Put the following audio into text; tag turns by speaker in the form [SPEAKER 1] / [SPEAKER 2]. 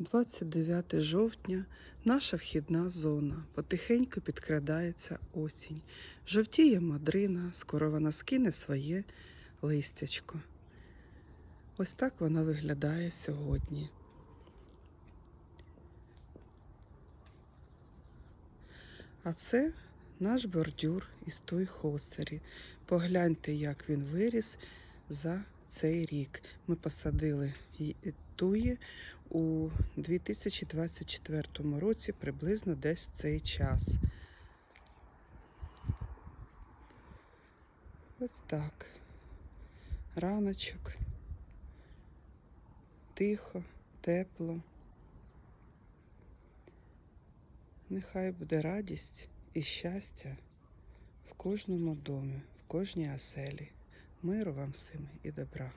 [SPEAKER 1] 29 жовтня наша вхідна зона. Потихеньку підкрадається осінь. Жовтіє мадрина, скоро вона скине своє листячко. Ось так вона виглядає сьогодні. А це наш бордюр із той хосері. Погляньте, як він виріс за цей рік. Ми посадили туї у 2024 році, приблизно десь цей час. Ось так. Раночок. Тихо, тепло. Нехай буде радість і щастя в кожному домі, в кожній оселі. Миру вам всім і добра.